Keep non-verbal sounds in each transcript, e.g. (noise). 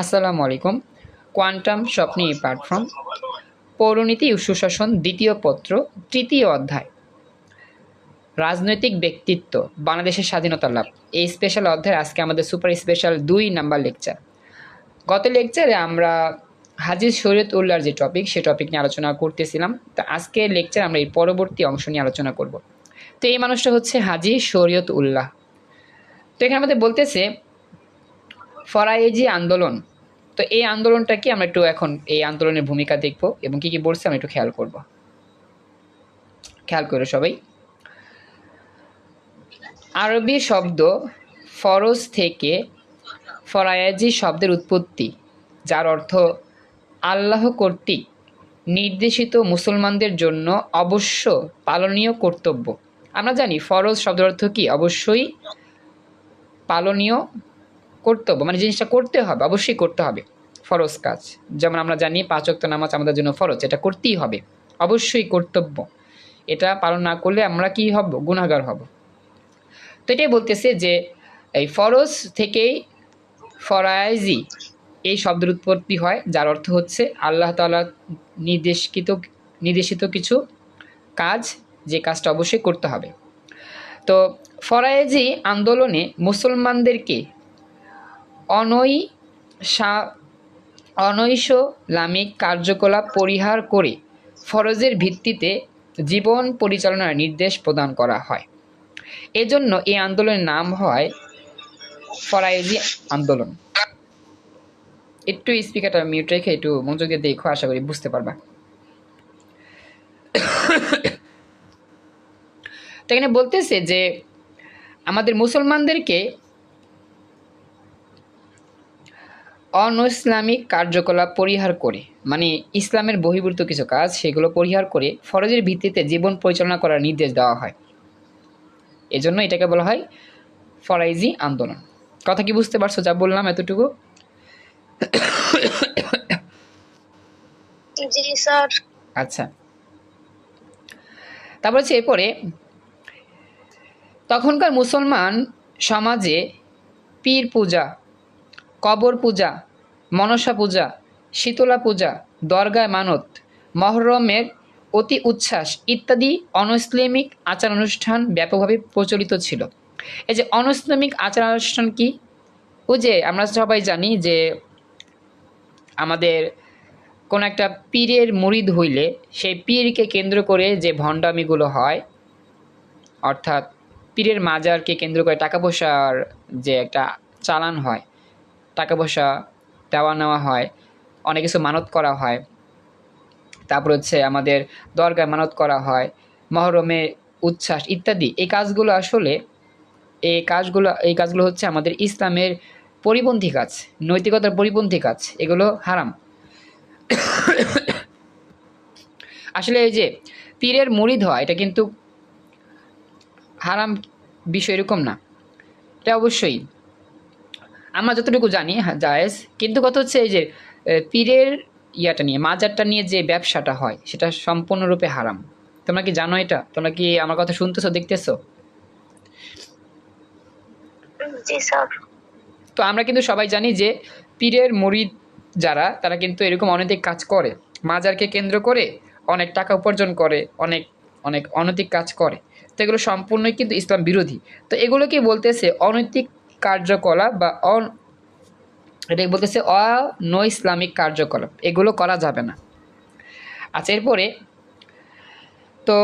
আসসালামু আলাইকুম। Quantum স্বপ্নী platform পৌরনীতি সুশাসন দ্বিতীয় পত্র, তৃতীয় অধ্যায়। রাজনৈতিক ব্যক্তিত্ব, বাংলাদেশের স্বাধীনতা লাভ। এই স্পেশাল অধ্যায় আজকে আমাদের সুপার স্পেশাল দুই নাম্বার লেকচার গত লেকচারে আমরা হাজির শরীয়ত উল্লাহর যে টপিক সে টপিক নিয়ে আলোচনা করতেছিলাম। তো আজকে লেকচার আমরা এই পরবর্তী অংশ নিয়ে আলোচনা করব। তো এই মানুষটা হচ্ছে হাজি শরীয়ত উল্লাহ। তো এখানে আমাদের বলতেছে ফরায়েজি আন্দোলন। তো এই আন্দোলনটা কি? আমরা একটু এখন এই আন্দোলনের ভূমিকা দেখব এবং কি কি বলছে আমরা একটু খেয়াল করব। খেয়াল করো সবাই। আরবি শব্দ ফরজ থেকে ফরায়াজি শব্দের উৎপত্তি, যার অর্থ আল্লাহ কর্তৃক নির্দেশিত মুসলমানদের জন্য অবশ্য পালনীয় কর্তব্য। আমরা জানি ফরজ শব্দের অর্থ কি? অবশ্যই পালনীয় কর্তব্য মানে জিনিসটা করতে হবে, অবশ্যই করতে হবে। ফরজ কাজ। যেমন আমরা জানি পাঁচ ওয়াক্ত নামাজ আমাদের জন্য ফরজ, এটা করতেই হবে, অবশ্যই কর্তব্য। এটা পালন না করলে আমরা কি হব? গুণাগার হব। তো এটাই বলতেছে যে এই ফরজ থেকেই ফরাইজি এই শব্দের উৎপত্তি হয়, যার অর্থ হচ্ছে আল্লাহ তালা নির্দেশিত নির্দেশিত কিছু কাজ, যে কাজটা অবশ্যই করতে হবে। তো ফরায়েজি আন্দোলনে মুসলমানদেরকে অনৈ অনৈসলামিক কার্যকলাপ পরিহার করে ফরজের ভিত্তিতে জীবন পরিচালনার নির্দেশ প্রদান করা হয়। এজন্য এই আন্দোলনের নাম হয় ফরায়েজি আন্দোলন। একটু স্পিকারটা মিউট রেখে একটু মনোযোগ দেখো, আশা করি বুঝতে পারবা। (coughs) তো এখানে বলতেছে যে আমাদের মুসলমানদেরকে অন ইসলামিক কার্যকলাপ পরিহার করে মানে ইসলামের বহির্ভূত কিছু কাজ সেগুলো পরিহার করে ফরজের ভিত্তিতে জীবন পরিচালনা করার নির্দেশ দেওয়া হয়। এজন্য এটাকে বলা হয় ফরাইজি আন্দোলন। কথা কি বুঝতে পারছ যা বললাম এতটুকু? স্যার। আচ্ছা। তারপর হচ্ছে এরপরে তখনকার মুসলমান সমাজে পীর পূজা কবর পূজা, মনসা পূজা, শীতলা পূজা, দরগায় মানত, মহরমের অতি উচ্ছ্বাস ইত্যাদি অনইসলামিক আচার অনুষ্ঠান ব্যাপকভাবে প্রচলিত ছিল। এই যে অনইসলামিক আচার অনুষ্ঠান কি? ও যে আমরা সবাই জানি যে আমাদের কোনো একটা পীরের মুরিদ হইলে সেই পীরকে কেন্দ্র করে যে ভণ্ডামিগুলো হয়, অর্থাৎ পীরের মাজারকে কেন্দ্র করে টাকা পয়সার যে একটা চালান হয় টাকা পয়সা দেওয়া নেওয়া হয়, অনেক কিছু মানত করা হয়। তারপর হচ্ছে আমাদের দরগায় মানত করা হয়, মহরমে উচ্ছ্বাস ইত্যাদি। এই কাজগুলো আসলে, এই কাজগুলো এই কাজগুলো হচ্ছে আমাদের ইসলামের পরিপন্থী কাজ, নৈতিকতার পরিপন্থী কাজ, এগুলো হারাম। আসলে এই যে পীরের মুড়িদ হওয়া, এটা কিন্তু হারাম বিষয় এরকম না। এটা অবশ্যই আমরা যতটুকু জানি হ্যাঁ, জায়েজ কিন্তু কথা হচ্ছে এই যে পীরের ইয়াটা নিয়ে মাজারটা নিয়ে যে ব্যবসাটা হয় সেটা সম্পূর্ণরূপে হারাম। তোমরা কি জানো এটা? তোমরা কি আমার কথা শুনতেছো দেখতেছো? তো আমরা কিন্তু সবাই জানি যে পীরের মুরিদ যারা তারা কিন্তু এরকম অনৈতিক কাজ করে। মাজারকে কেন্দ্র করে অনেক টাকা উপার্জন করে অনেক অনেক অনৈতিক কাজ করে। তো এগুলো সম্পূর্ণই কিন্তু ইসলাম বিরোধী। তো এগুলোকে বলতেছে? অনৈতিক কার্যকলাপ বা অন এটা বলতেছে অন ইসলামিক কার্যকলাপ। এগুলো করা যাবে না। আচ্ছা এরপরে তো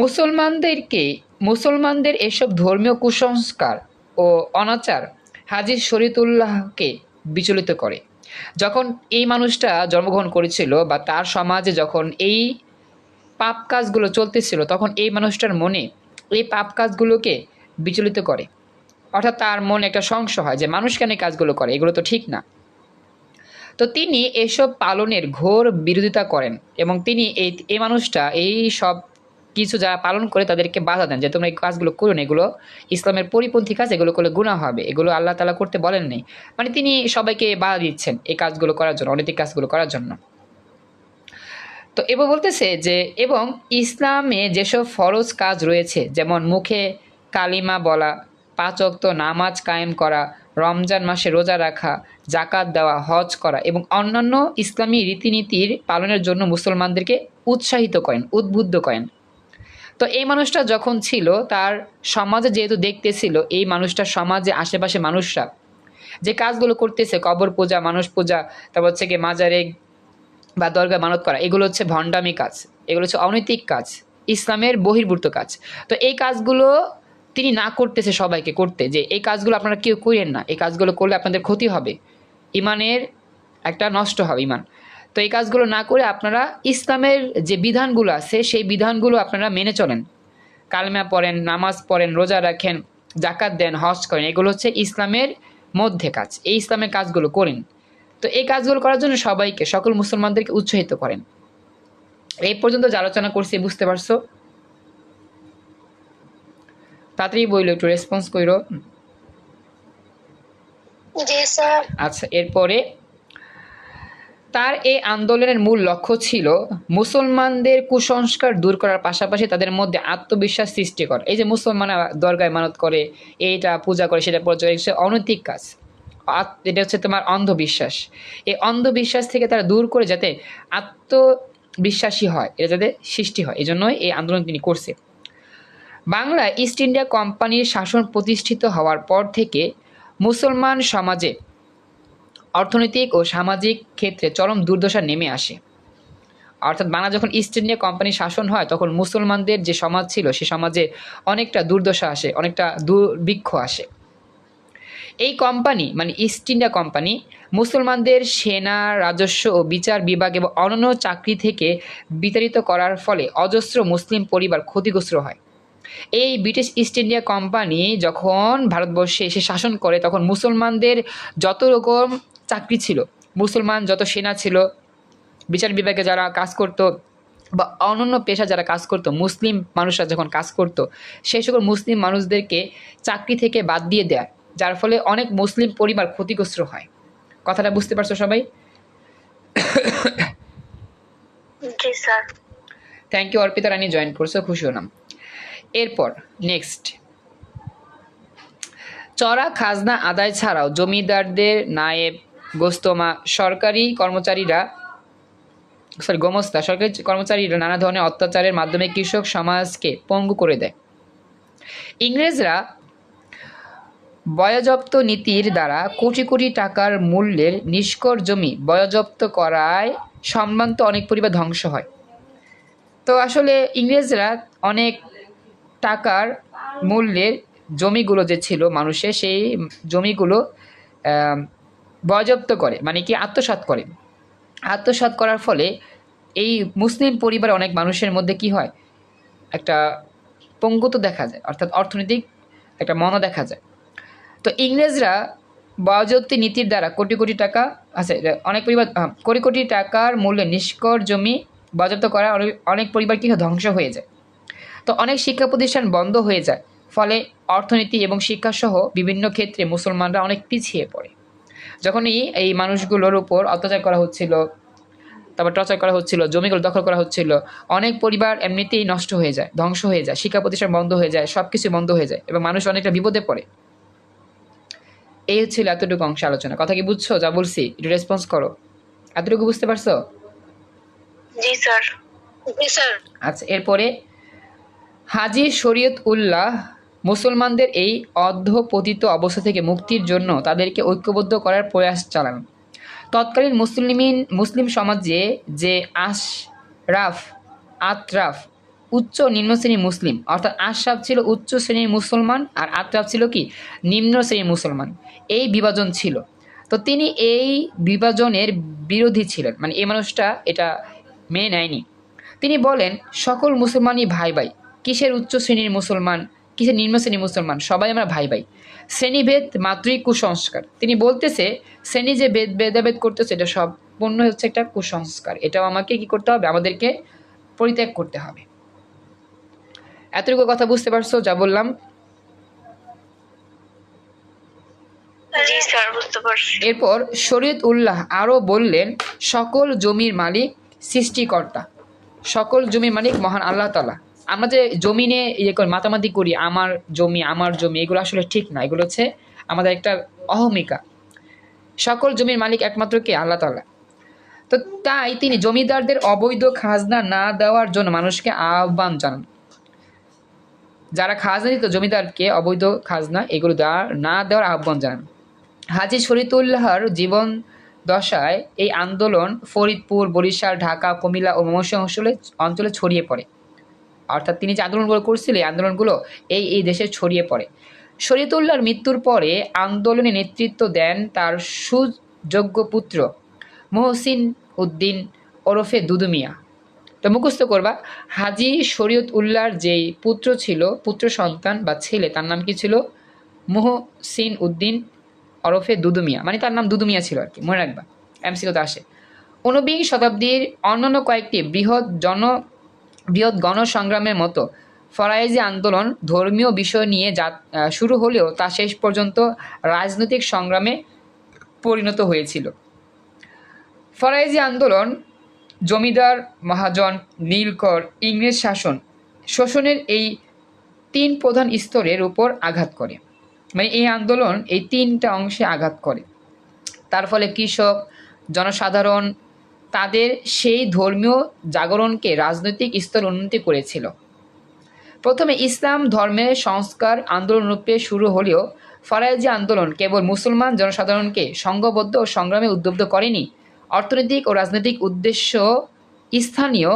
মুসলমানদেরকে, মুসলমানদের এসব ধর্মীয় কুসংস্কার ও অনাচার হাজির শরীতুল্লাহকে বিচলিত করে। যখন এই মানুষটা জন্মগ্রহণ করেছিল বা তার সমাজে যখন এই পাপ কাজগুলো চলতেছিল, তখন এই মানুষটার মনে এই পাপ কাজগুলোকে বিচলিত করে। অর্থাৎ তার মনে একটা সংশয় হয় যে মানুষ কেন এই কাজগুলো করে? এগুলো তো ঠিক না। তো তিনি এসব পালনের ঘোর বিরোধিতা করেন এবং তিনি এই এই মানুষটা, এই সব কিছু যারা পালন করে তাদেরকে বাধা দেন যে তোমরা এই কাজগুলো করুন এগুলো ইসলামের পরিপন্থী কাজ, এগুলো করলে গুণা হবে, এগুলো আল্লাহ তালা করতে বলেন নেই। মানে তিনি সবাইকে বাধা দিচ্ছেন এই কাজগুলো করার জন্য, অনৈতিক কাজগুলো করার জন্য। তো এবার বলতেছে যে, এবং ইসলামে যেসব ফরজ কাজ রয়েছে, যেমন মুখে কালিমা বলা পাঁচ অক্ত নামাজ কায়েম করা, রমজান মাসে রোজা রাখা জাকাত দেওয়া, হজ করা এবং অন্যান্য ইসলামী রীতিনীতির পালনের জন্য মুসলমানদেরকে উৎসাহিত করেন, উদ্বুদ্ধ করেন। তো এই মানুষটা যখন ছিল, তার সমাজে যেহেতু দেখতেছিল, এই মানুষটা সমাজে আশেপাশে মানুষরা যে কাজগুলো করতেছে, কবর পূজা, মানুষ পূজা, তারপর হচ্ছে গিয়ে মাজারে বা দরগা মানত করা, এগুলো হচ্ছে ভণ্ডামি কাজ, এগুলো হচ্ছে অনৈতিক কাজ, ইসলামের বহির্ভূত কাজ। তো এই কাজগুলো তিনি না করতেছে সবাইকে করতে যে এই কাজগুলো আপনারা কেউ করেন না, এই কাজগুলো করলে আপনাদের ক্ষতি হবে। ইমানের একটা নষ্ট হবে ইমান। তো এই কাজগুলো না করে আপনারা ইসলামের যে বিধানগুলো আছে, সেই বিধানগুলো আপনারা মেনে চলেন। কালমা পড়েন, নামাজ পড়েন, রোজা রাখেন জাকাত দেন, হজ করেন, এগুলো হচ্ছে ইসলামের মধ্যে কাজ। এই ইসলামের কাজগুলো করেন। তো এই কাজগুলো করার জন্য সবাইকে, সকল মুসলমানদেরকে উৎসাহিত করেন। এই পর্যন্ত যে আলোচনা করছি, বুঝতে পারছ? তাড়াতাড়ি বইলো একটু রেসপন্স করো আচ্ছা এরপরে তার এই আন্দোলনের মূল লক্ষ্য ছিল মুসলমানদের কুসংস্কার দূর করার পাশাপাশি তাদের মধ্যে আত্মবিশ্বাস সৃষ্টি করা। এই যে মুসলমানরা দরগায় মানত করে এইটা পূজা করে সেটা করে এটা অনৈতিক কাজ। এটা হচ্ছে তোমার অন্ধবিশ্বাস। এই অন্ধবিশ্বাস থেকে তারা দূর করে যাতে আত্মবিশ্বাসী হয় এটা যাতে সৃষ্টি হয় এই জন্যই এই আন্দোলন তিনি করছে। বাংলায় ইস্ট ইন্ডিয়া কোম্পানির শাসন প্রতিষ্ঠিত হওয়ার পর থেকে মুসলমান সমাজে অর্থনৈতিক ও সামাজিক ক্ষেত্রে চরম দুর্দশা নেমে আসে। অর্থাৎ বাংলা যখন ইস্ট ইন্ডিয়া কোম্পানির শাসন হয়, তখন মুসলমানদের যে সমাজ ছিল, সে সমাজে অনেকটা দুর্দশা আসে, অনেকটা দুর্ভিক্ষ আসে। এই কোম্পানি মানে ইস্ট ইন্ডিয়া কোম্পানি, মুসলমানদের সেনা, রাজস্ব ও বিচার বিভাগ এবং অন্যান্য চাকরি থেকে বিতাড়িত করার ফলে অজস্র মুসলিম পরিবার ক্ষতিগ্রস্ত হয়। এই ব্রিটিশ ইস্ট ইন্ডিয়া কোম্পানি যখন ভারতবর্ষে এসে শাসন করে তখন মুসলমানদের যত রকম চাকরি ছিল মুসলমান যত সেনা ছিল বিচার বিভাগে যারা কাজ করত বা অন্যান্য পেশা যারা কাজ করত মুসলিম মানুষরা যখন কাজ করত সেই সকল মুসলিম মানুষদেরকে চাকরি থেকে বাদ দিয়ে দেয় যার ফলে অনেক মুসলিম পরিবার ক্ষতিগ্রস্ত হয়। কথাটা বুঝতে পারছ সবাই? Thank you Arpita Rani join করছ খুশি হলাম। এরপর নেক্সট চড়া খাজনা আদায় ছাড়াও জমিদারদের, নায়েব, গোস্তমা, সরকারি কর্মচারীরা সরি গোমস্তা, সরকারি কর্মচারীরা নানা ধরনের অত্যাচারের মাধ্যমে কৃষক সমাজকে পঙ্গু করে দেয়। ইংরেজরা বয়জপ্ত নীতির দ্বারা কোটি কোটি টাকার মূল্যের নিষ্কর জমি বয়জপ্ত করায় সম্ভ্রান্ত অনেক পরিবার ধ্বংস হয়। তো আসলে ইংরেজরা অনেক টাকার মূল্যের জমিগুলো যে ছিল মানুষের সেই জমিগুলো বয়জপ্ত করে মানে কি আত্মসাৎ করে। আত্মসাৎ করার ফলে এই মুসলিম পরিবারে অনেক মানুষের মধ্যে কি হয়? একটা পঙ্গুত দেখা যায়, অর্থাৎ অর্থনৈতিক একটা মন দেখা যায়। তো ইংরেজরা বয়োজ্যোতি নীতির দ্বারা কোটি কোটি টাকা, আছে অনেক পরিবার কোটি কোটি টাকার মূল্যে নিষ্কর জমি বাজেয়াপ্ত করা, অনেক- অনেক পরিবার কি ধ্বংস হয়ে যায়। তো অনেক শিক্ষা প্রতিষ্ঠান বন্ধ হয়ে যায়। ফলে অর্থনীতি এবং শিক্ষাসহ বিভিন্ন ক্ষেত্রে মুসলমানরা অনেক পিছিয়ে পড়ে। যখনই এই মানুষগুলোর উপর অত্যাচার করা হচ্ছিল তারপর টর্চার করা হচ্ছিল জমিগুলো দখল করা হচ্ছিল অনেক পরিবার এমনিতেই নষ্ট হয়ে যায় ধ্বংস হয়ে যায় শিক্ষা প্রতিষ্ঠান বন্ধ হয়ে যায় সব কিছু বন্ধ হয়ে যায় এবং মানুষ অনেকটা বিপদে পড়ে। এই হচ্ছিল এতটুকু অংশ আলোচনা। কথা কি বুঝছ? যা বলছি একটু রেসপন্স করো। এতটুকু বুঝতে পারছ? জি স্যার। জি স্যার। আচ্ছা এরপরে হাজি শরীয়ত উল্লাহ মুসলমানদের এই অর্ধপতিত অবস্থা থেকে মুক্তির জন্য তাদেরকে ঐক্যবদ্ধ করার প্রয়াস চালান। তৎকালীন মুসলিমিন, মুসলিম সমাজে যে আশরাফ, আতরাফ উচ্চ নিম্ন শ্রেণির মুসলিম, অর্থাৎ আশরাফ ছিল উচ্চ শ্রেণির মুসলমান আর আতরাফ ছিল কি? নিম্ন শ্রেণির মুসলমান। এই বিভাজন ছিল। তো তিনি এই বিভাজনের বিরোধী ছিলেন। মানে এই মানুষটা এটা মেনে নেয়নি। তিনি বলেন, সকল মুসলমানই ভাই ভাই কিসের উচ্চ শ্রেণির মুসলমান? কিসের নিম্ন শ্রেণির মুসলমান? সবাই আমরা ভাই ভাই। শ্রেণীভেদ মাত্রই কুসংস্কার। তিনি বলতেছে শ্রেণি যে ভেদ ভেদাভেদ করতেছে এটা সম্পূর্ণ হচ্ছে একটা কুসংস্কার। এটাও আমাকে কি করতে হবে? আমাদেরকে পরিত্যাগ করতে হবে। এতটুকু কথা বুঝতে পারছ? যা বললাম। এরপর শরীয়ত উল্লাহ আরও বললেন সকল জমির মালিক সৃষ্টিকর্তা। সকল জমির মালিক মহান আল্লাহ তালা আমরা যে জমি নিয়ে ইয়ে করি, মাতামাতি করি, আমার জমি আমার জমি, এগুলো আসলে ঠিক না। এগুলো হচ্ছে আমাদের একটা অহমিকা। সকল জমির মালিক একমাত্র কে? আল্লাহ তাআলা। তো তাই তিনি জমিদারদের অবৈধ খাজনা না দেওয়ার জন্য মানুষকে আহ্বান জানান। যারা খাজনা দিত, জমিদারকে অবৈধ খাজনা এগুলো দেওয়ার, না দেওয়ার আহ্বান জানান। হাজি শরীতুল্লাহর জীবন দশায় এই আন্দোলন ফরিদপুর, বরিশাল, ঢাকা, কুমিল্লা ও ময়মনসিংহ অঞ্চলে ছড়িয়ে পড়ে। অর্থাৎ তিনি যে আন্দোলনগুলো করছিলেন, এই আন্দোলনগুলো এই এই দেশে ছড়িয়ে পড়ে। শরীয়তুল্লাহর মৃত্যুর পরে আন্দোলনে নেতৃত্ব দেন তার সুযোগ্য পুত্র মহসিন উদ্দিন ওরফে দুদু মিয়া। তো মুখস্থ করবা, হাজি শরীয়ত উল্লাহর যেই পুত্র ছিল, পুত্র সন্তান বা ছেলে, তার নাম কি ছিল? মোহসিন উদ্দিন ওরফে দুদু মিয়া। মানে তার নাম দুদুমিয়া ছিল আর কি, মনে রাখবা এমসিকোতে আসে। ঊনবিংশ শতাব্দীর অন্যান্য কয়েকটি বৃহৎ জন বৃহৎ গণসংগ্রামের মতো। ফরাইজি আন্দোলন ধর্মীয় বিষয় নিয়ে যা শুরু হলেও তা শেষ পর্যন্ত রাজনৈতিক সংগ্রামে পরিণত হয়েছিল। ফরাইজি আন্দোলন জমিদার মহাজন নীলকর ইংরেজ শাসন শোষণের এই তিন প্রধান স্তরের উপর আঘাত করে। মানে এই আন্দোলন এই তিনটা অংশে আঘাত করে। তার ফলে কৃষক, জনসাধারণ তাদের সেই ধর্মীয় জাগরণকে রাজনৈতিক স্তর উন্নতি করেছিল। প্রথমে ইসলাম ধর্মের সংস্কার আন্দোলন রূপে শুরু হলেও ফরাইজি আন্দোলন কেবল মুসলমান জনসাধারণকে সংঘবদ্ধ ও সংগ্রামে উদ্বুদ্ধ করেনি। অর্থনৈতিক ও রাজনৈতিক উদ্দেশ্য স্থানীয়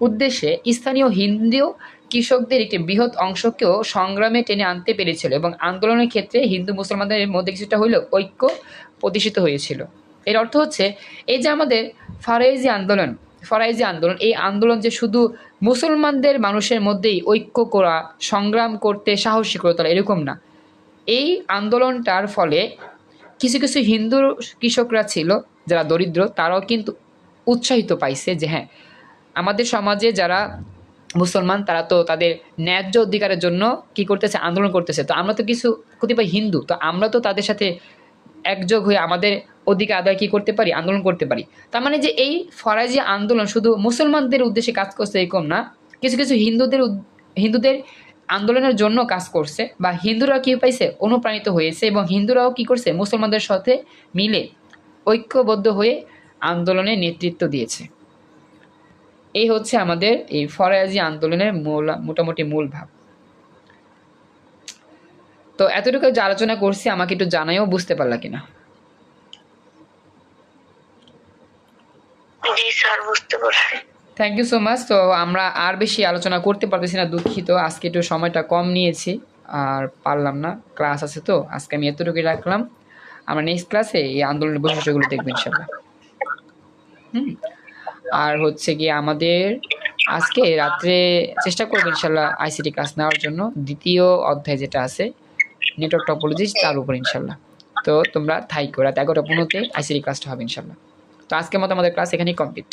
উদ্দেশ্যে স্থানীয় হিন্দু কৃষকদের একটি বৃহৎ অংশকেও সংগ্রামে টেনে আনতে পেরেছিল এবং আন্দোলনের ক্ষেত্রে হিন্দু মুসলমানদের মধ্যে কিছুটা হলেও ঐক্য প্রতিষ্ঠিত হয়েছিল। এর অর্থ হচ্ছে, এই যে আমাদের ফারাইজি আন্দোলন, ফরাইজি আন্দোলন, এই আন্দোলন যে শুধু মুসলমানদের মানুষের মধ্যেই ঐক্য করা, সংগ্রাম করতে সাহসী করে তোলা এরকম না। এই আন্দোলনটার ফলে কিছু কিছু হিন্দু কৃষকরা ছিল যারা দরিদ্র, তারাও কিন্তু উৎসাহিত পাইছে যে হ্যাঁ আমাদের সমাজে যারা মুসলমান, তারা তো তাদের ন্যায্য অধিকারের জন্য কি করতেছে, আন্দোলন করতেছে। তো আমরা তো কিছু কতিপয় হিন্দু, তো আমরা তো তাদের সাথে একযোগ হয়ে আমাদের অধিকার আদায় কি করতে পারি? আন্দোলন করতে পারি। তার মানে যে এই ফরাজি আন্দোলন শুধু মুসলমানদের উদ্দেশ্যে কাজ করছে এরকম না, কিছু কিছু হিন্দুদের হিন্দুদের আন্দোলনের জন্য কাজ করছে বা হিন্দুরা কি পাইছে? অনুপ্রাণিত হয়েছে এবং হিন্দুরাও কি করছে? মুসলমানদের সাথে মিলে ঐক্যবদ্ধ হয়ে আন্দোলনে নেতৃত্ব দিয়েছে। এই হচ্ছে আমাদের এই ফরাজি আন্দোলনের মূল, মোটামুটি মূল ভাব। তো এতটুকু যে আলোচনা করছি আমাকে একটু জানাইও বুঝতে পারলা কিনা? থ্যাংক ইউ সো মাচ তো আমরা আর বেশি আলোচনা করতে পারতেছি না দুঃখিত। আজকে একটু সময়টা কম নিয়েছি আর পারলাম না। ক্লাস আছে তো আজকে আমি এতটুকুই রাখলাম। আমরা নেক্সট ক্লাসে এই আন্দোলনের বৈশিষ্ট্যগুলো দেখব ইনশাল্লাহ হুম। আর হচ্ছে গিয়ে আমাদের আজকে রাত্রে চেষ্টা করব ইনশাল্লাহ আইসিটি ক্লাস নেওয়ার জন্য। দ্বিতীয় অধ্যায় যেটা আছে নেটওয়ার্ক টপোলজি তার উপর ইনশাল্লাহ তো তোমরা থাইকো রাত এগারোটা পনেরোতে আইসিডি ক্লাসটা হবে ইনশাল্লাহ তো আজকের মতো আমাদের ক্লাস এখানেই কমপ্লিট